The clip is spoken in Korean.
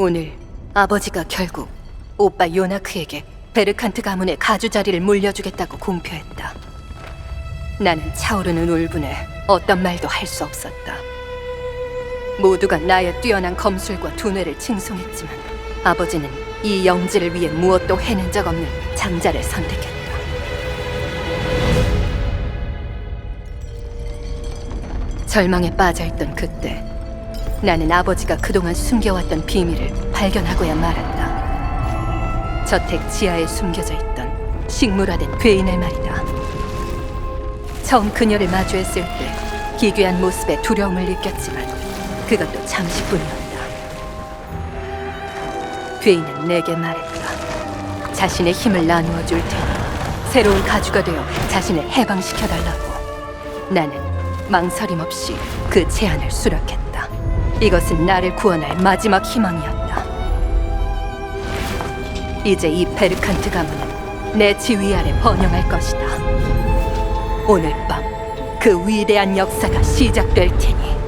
오늘 아버지가 결국 오빠 요나크에게 베르칸트 가문의 가주 자리를 물려주겠다고 공표했다. 나는 차오르는 울분에 어떤 말도 할 수 없었다. 모두가 나의 뛰어난 검술과 두뇌를 칭송했지만 아버지는 이 영지를 위해 무엇도 해낸 적 없는 장자를 선택했다. 절망에 빠져있던 그때 나는 아버지가 그동안 숨겨왔던 비밀을 발견하고야 말았다. 저택 지하에 숨겨져 있던 식물화된 괴인의 말이다. 처음 그녀를 마주했을 때 기괴한 모습에 두려움을 느꼈지만 그것도 잠시뿐이었다. 괴인은 내게 말했다. 자신의 힘을 나누어 줄 테니 새로운 가주가 되어 자신을 해방시켜 달라고. 나는 망설임 없이 그 제안을 수락했다. 이것은 나를 구원할 마지막 희망이었다. 이제 이 베르칸트 가문은 내 지휘 아래 번영할 것이다. 오늘 밤 그 위대한 역사가 시작될 테니.